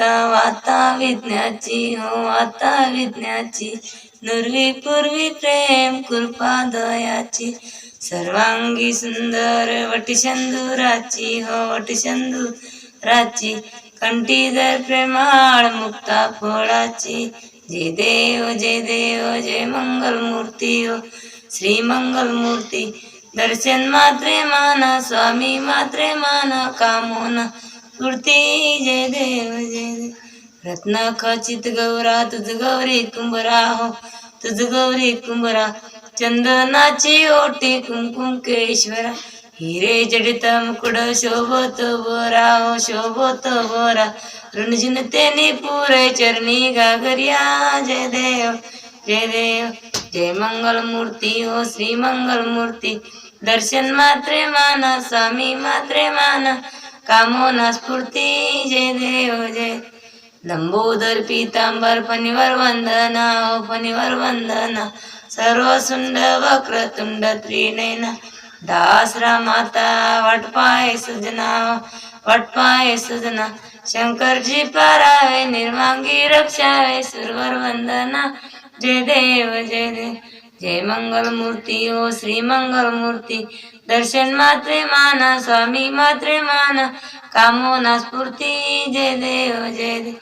आता वाता विज्ञाची हो वाता विज्ञाची. नुरवी पूर्वी प्रेम कृपा दयाची. सर्वांगी सुंदर वटिशंदुराची हो वटिशंदुराची कंठी जर प्रेमाळ मुक्ता फळाची जय देव जय देव जय मंगल मूर्ती हो. श्री मंगल मूर्ती दर्शन मात्रे माना स्वामी मात्रे माना कामोना. मूर्ती जय देव जय देव. रत्न खचित गौरा तुझ गौरी कुंभरा हो. तुझ गौरी कुंभरा चंदनाची ओटी कुमकुम केश्वरा हिरे जडित मुकुड शोभत बोरा हो शोभत बोरा ऋणजिन तेनी पुरे चरणी गागरिया जय देव जय देव. जय मंगल मूर्ती हो श्री मंगल मूर्ती. दर्शन मात्रे माना स्वामी मात्रे माना. कामोना स्फूर्ती जय देव जय। लंबोदर पीतांबर फणीवर वंदना ओ फणीवर वंदना। सर्व सुंड वक्रतुंड त्रिनयना। दासरा माता वटपाय सुजना वटपाय सुजना। शंकरजी पारावे निर्मांगी रक्षावे सुरवर वंदना। जय देव जय देव। जय मंगल मूर्ती ओ श्री मंगल मूर्ती दर्शन मात्रे माना स्वामी मात्रे माना। कामोना स्फूर्ती जय देव जय देव।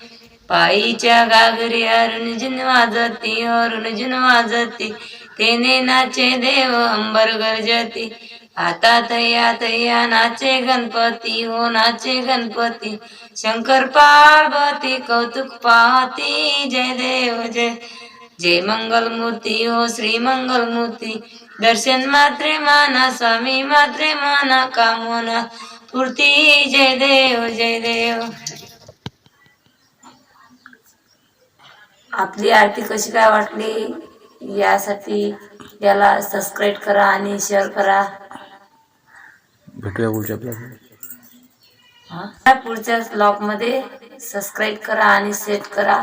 पायीच्या गागरी अरुण वाजती अरुणजिन वाजती। तेने नाचे देव अंबर गरजती। आता तया तया नाचे गणपती हो नाचे गणपती। शंकर पार्वती कौतुक पाहती जय देव जय। जय मंगल मूर्ती हो श्री मंगल मूर्ती दर्शन मात्रे माना स्वामी मात्रे माना कामोना पूर्ती। जय देव जय देव। आपली आरती कशी काय वाटली? यासाठी याला सबस्क्राईब करा आणि शेअर करा. भेटूया पुढच्या आपल्या हा. पुढच्या ब्लॉगमध्ये सबस्क्राईब करा आणि शेअर करा.